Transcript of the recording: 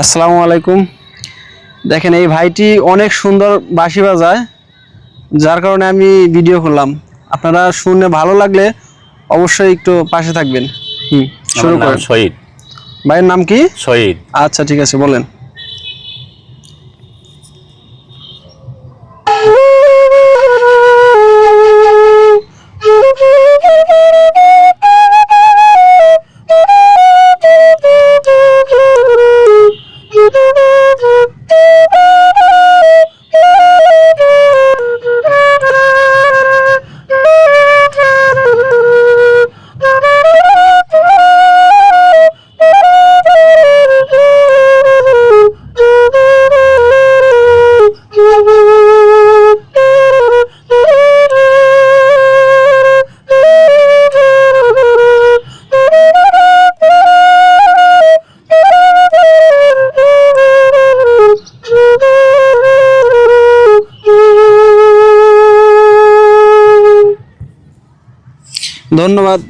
আসসালামু আলাইকুম। দেখেন এই ভাইটি অনেক সুন্দর বাঁশি বাজায় যার কারণে আমি ভিডিও করলাম। আপনারা শুনে ভালো লাগলে অবশ্যই একটু পাশে থাকবেন। হুম শুরু করেন। শহীদ। ভাইয়ের নাম কি? শহীদ। আচ্ছা ঠিক আছে বলেন। ধন্যবাদ।